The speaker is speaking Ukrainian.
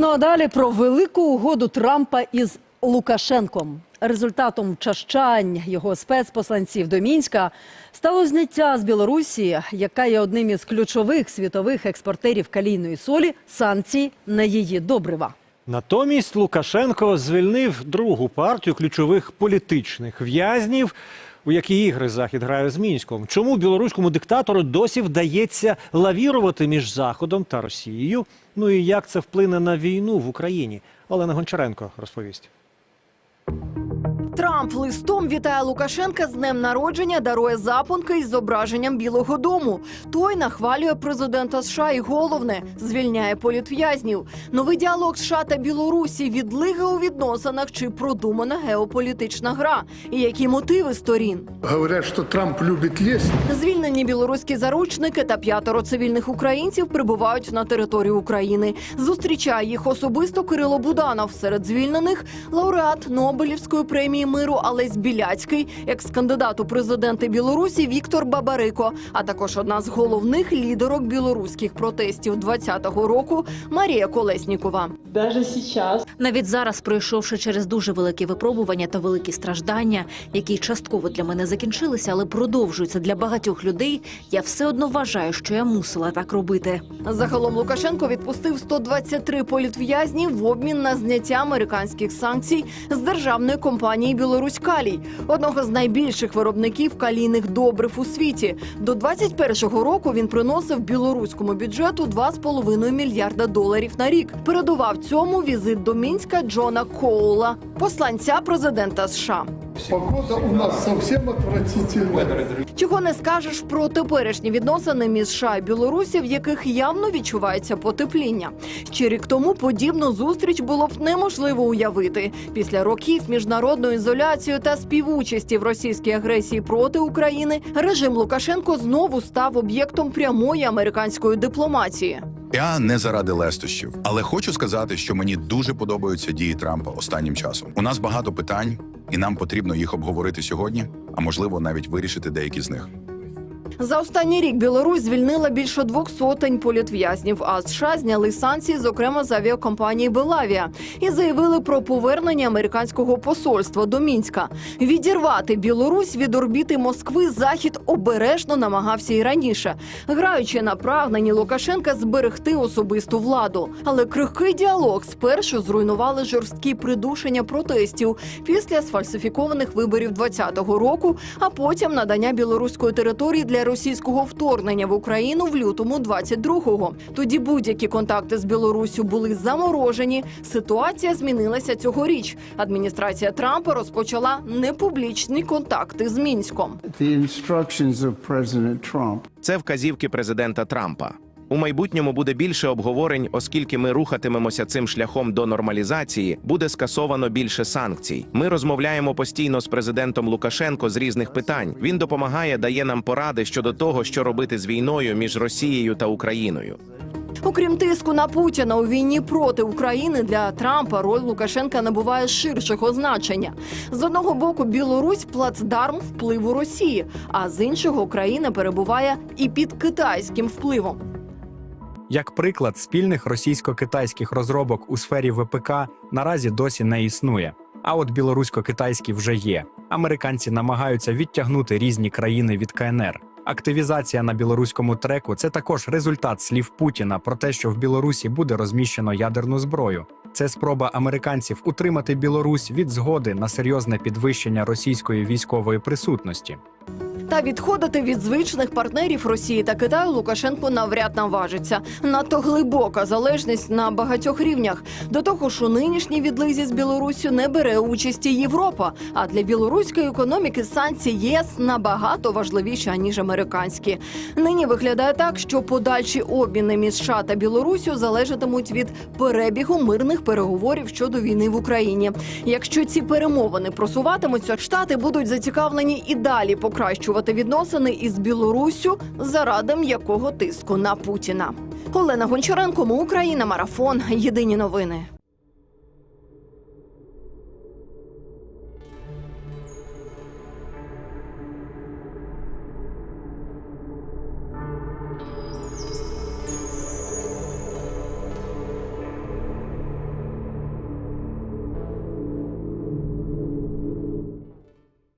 Ну а далі про велику угоду Трампа із Лукашенком. Результатом чащань його спецпосланців до Мінська стало зняття з Білорусі, яка є одним із ключових світових експортерів калійної солі, санкцій на її добрива. Натомість Лукашенко звільнив другу партію ключових політичних в'язнів. У які ігри захід грає з мінськом? Чому білоруському диктатору досі вдається лавірувати між Заходом та Росією? Ну і як це вплине на війну в Україні? Олена Гончаренко розповість. Трамп листом вітає Лукашенка з днем народження, дарує запонки із зображенням Білого Дому. Той нахвалює президента США і головне звільняє політв'язнів. Новий діалог США та Білорусі відлига у відносинах чи продумана геополітична гра. І які мотиви сторін? Говорят, что Трамп любит лезть. Звільнені білоруські заручники та п'ятеро цивільних українців прибувають на територію України. Зустрічає їх особисто Кирило Буданов. Серед звільнених лауреат Нобелівської премії миру Олесь Біляцький, екс-кандидат у президенти Білорусі Віктор Бабарико, а також одна з головних лідерок білоруських протестів 20-го року Марія Колеснікова. Даже сейчас Навіть зараз, пройшовши через дуже великі випробування та великі страждання, які частково для мене закінчилися, але продовжуються для багатьох людей, я все одно вважаю, що я мусила так робити. Загалом Лукашенко відпустив 123 політв'язнів в обмін на зняття американських санкцій з державної компанії Білорусь Калій, одного з найбільших виробників калійних добрив у світі. До 21-го року він приносив білоруському бюджету 2,5 мільярда доларів на рік. Передував цьому візит до мінська Джона Коула, посланця президента США. Погода у нас совсем отвратительная. Чого не скажеш про теперішні відносини між США і Білорусі, в яких явно відчувається потепління. Ще рік тому подібну зустріч було б неможливо уявити. Після років міжнародної ізоляції та співучасті в російській агресії проти України режим Лукашенко знову став об'єктом прямої американської дипломатії. Я не заради лестощів, але хочу сказати, що мені дуже подобаються дії Трампа останнім часом. У нас багато питань, і нам потрібно їх обговорити сьогодні, а можливо навіть вирішити деякі з них. За останній рік Білорусь звільнила більше двох сотень політв'язнів. А США зняли санкції, зокрема з авіакомпанії Белавія, і заявили про повернення американського посольства до мінська. Відірвати Білорусь від орбіти Москви захід обережно намагався і раніше, граючи на прагненні Лукашенка зберегти особисту владу. Але крихкий діалог спершу зруйнували жорсткі придушення протестів після сфальсифікованих виборів 2020 року, а потім надання білоруської території для російського вторгнення в Україну в лютому 22-го. Тоді будь-які контакти з Білоруссю були заморожені. Ситуація змінилася цьогоріч. Адміністрація Трампа розпочала непублічні контакти з мінськом. Це вказівки президента Трампа. У майбутньому буде більше обговорень, оскільки ми рухатимемося цим шляхом до нормалізації, буде скасовано більше санкцій. Ми розмовляємо постійно з президентом Лукашенко з різних питань. Він допомагає, дає нам поради щодо того, що робити з війною між Росією та Україною. Окрім тиску на Путіна у війні проти України для Трампа роль Лукашенка набуває ширшого значення. З одного боку, Білорусь плацдарм впливу Росії, а з іншого Україна перебуває і під китайським впливом. Як приклад, спільних російсько-китайських розробок у сфері ВПК наразі досі не існує. А от білорусько-китайські вже є. Американці намагаються відтягнути різні країни від КНР. Активізація на білоруському треку це також результат слів Путіна про те, що в Білорусі буде розміщено ядерну зброю. Це спроба американців утримати Білорусь від згоди на серйозне підвищення російської військової присутності. Та відходити від звичних партнерів Росії та Китаю Лукашенко навряд наважиться. Надто глибока залежність на багатьох рівнях. До того ж, у нинішній відлизі з Білоруссю не бере участі Європа. А для білоруської економіки санкції ЄС набагато важливіші ніж американські. Нині виглядає так, що подальші обміни між США та Білоруссю залежатимуть від перебігу мирних переговорів щодо війни в Україні. Якщо ці перемовини просуватимуться, штати будуть зацікавлені і далі покращувати відносини із Білоруссю заради м'якого тиску на Путіна. Олена Гончаренко, Україна, марафон. Єдині новини.